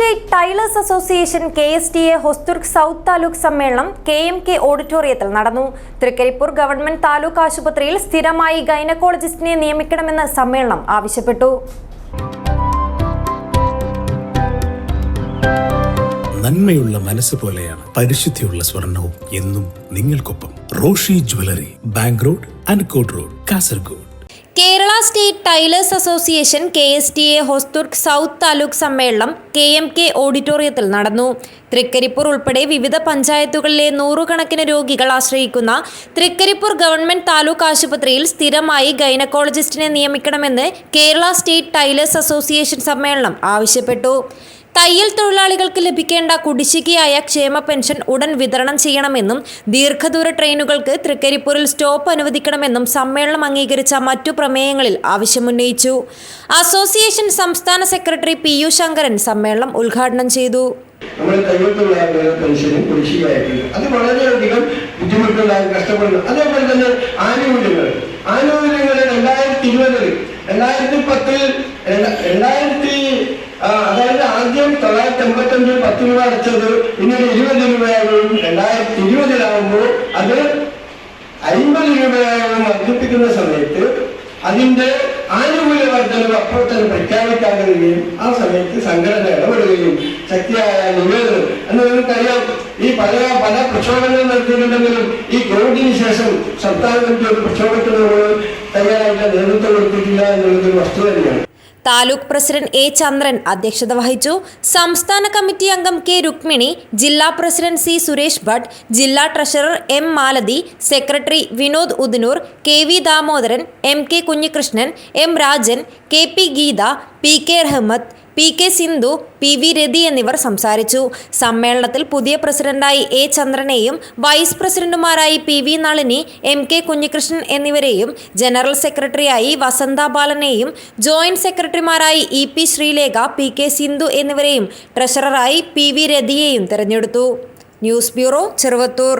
State tailors association K S T A Hosdurg south taluk സമ്മേളനം K M K ഓഡിറ്റോറിയത്തിൽ നടന്നു. Trikaripur government taluk ആശുപത്രിയിൽ സ്ഥിരമായി ഗൈനക്കോളജിസ്റ്റിനെ നിയമിക്കണമെന്ന് സമ്മേളനം ആവശ്യപ്പെട്ടു. നന്മയുള്ള മനസ്സ് പോലെയാണ് പരിശുദ്ധിയുള്ള സ്വർണവും എന്നും നിങ്ങൾക്കൊപ്പം Roshi jewellery bank road Ankott road Kasaragod. Kerala state tailors association K S T A Hosdurg south taluk സമ്മേളനം കെ എം കെ ഓഡിറ്റോറിയത്തിൽ നടന്നു. തൃക്കരിപ്പൂർ ഉൾപ്പെടെ വിവിധ പഞ്ചായത്തുകളിലെ നൂറുകണക്കിന് രോഗികൾ ആശ്രയിക്കുന്ന തൃക്കരിപ്പൂർ ഗവൺമെന്റ് താലൂക്ക് ആശുപത്രിയിൽ സ്ഥിരമായി ഗൈനക്കോളജിസ്റ്റിനെ നിയമിക്കണമെന്ന് കേരള സ്റ്റേറ്റ് ടൈലേഴ്സ് അസോസിയേഷൻ സമ്മേളനം ആവശ്യപ്പെട്ടു. തയ്യൽ തൊഴിലാളികൾക്ക് ലഭിക്കേണ്ട കുടിശ്ശികയായ ക്ഷേമ പെൻഷൻ ഉടൻ വിതരണം ചെയ്യണമെന്നും ദീർഘദൂര ട്രെയിനുകൾക്ക് തൃക്കരിപ്പൂരിൽ സ്റ്റോപ്പ് അനുവദിക്കണമെന്നും സമ്മേളനം അംഗീകരിച്ച മറ്റു പ്രമേയങ്ങളിൽ ആവശ്യമുന്നയിച്ചു. അസോസിയേഷൻ സംസ്ഥാന സെക്രട്ടറി പി യു ശങ്കരൻ സമ്മേളനം ഉദ്ഘാടനം ചെയ്തു. തയ്യൽത്തൊഴിലാളികളുടെ പെൻഷനും കഷ്ടപ്പെടുന്നു. ആനുകൂല്യങ്ങൾ. ആനുകൂല്യങ്ങൾ രണ്ടായിരത്തി ഇരുപതിൽ രണ്ടായിരത്തി പത്തിൽ രണ്ടായിരത്തി അഞ്ചിൽ പത്ത് രൂപ അടച്ചത്. ഇനി ഇരുപത് രൂപയാകും. രണ്ടായിരത്തി ഇരുപതിലാകുമ്പോൾ അത് അൻപത് രൂപയാകും വർദ്ധിപ്പിക്കുന്ന സമയത്ത് അതിന്റെ ആനുകൂല്യ വർദ്ധനവ് അപ്പോൾ തന്നെ പ്രഖ്യാപിക്കാൻ കഴിയുകയും ആ സമയത്ത് സംഘടന ഇടപെടുകയും ശക്തിയായ നിവേദനം. എന്ന് നിങ്ങൾക്കറിയാം ഈ പല പല പ്രക്ഷോഭങ്ങൾ നടത്തിയിട്ടുണ്ടെങ്കിലും ഈ കോവിഡിന് ശേഷം സംസ്ഥാന ഒരു പ്രക്ഷോഭത്തിന് നമ്മൾ തയ്യാറായിട്ട് നേതൃത്വം കൊടുത്തിട്ടില്ല എന്നുള്ളതൊരു വസ്തു തന്നെയാണ്. താലൂക്ക് പ്രസിഡന്റ് എ ചന്ദ്രൻ അധ്യക്ഷത വഹിച്ചു. സംസ്ഥാന കമ്മിറ്റി അംഗം കെ രുക്മിണി ജില്ലാ പ്രസിഡന്റ് സി സുരേഷ് ഭട്ട് ജില്ലാ treasurer M Malathi secretary Vinod Udinoor K V Damodaran M K Kunhikrishnan M Rajan K P Geetha P K Rahmath P K Sindhu P V Rathi എന്നിവർ സംസാരിച്ചു. സമ്മേളനത്തിൽ പുതിയ പ്രസിഡന്റായി എ ചന്ദ്രനെയും vice പ്രസിഡന്റുമാരായി P V Nalini M K Kunhikrishnan എന്നിവരെയും general സെക്രട്ടറിയായി വസന്ത ബാലനെയും joint സെക്രട്ടറിമാരായി E P Sreelekha P K Sindhu എന്നിവരെയും ട്രഷററായി പി വി രതിയെയും തെരഞ്ഞെടുത്തു. News bureau Cheruvathur.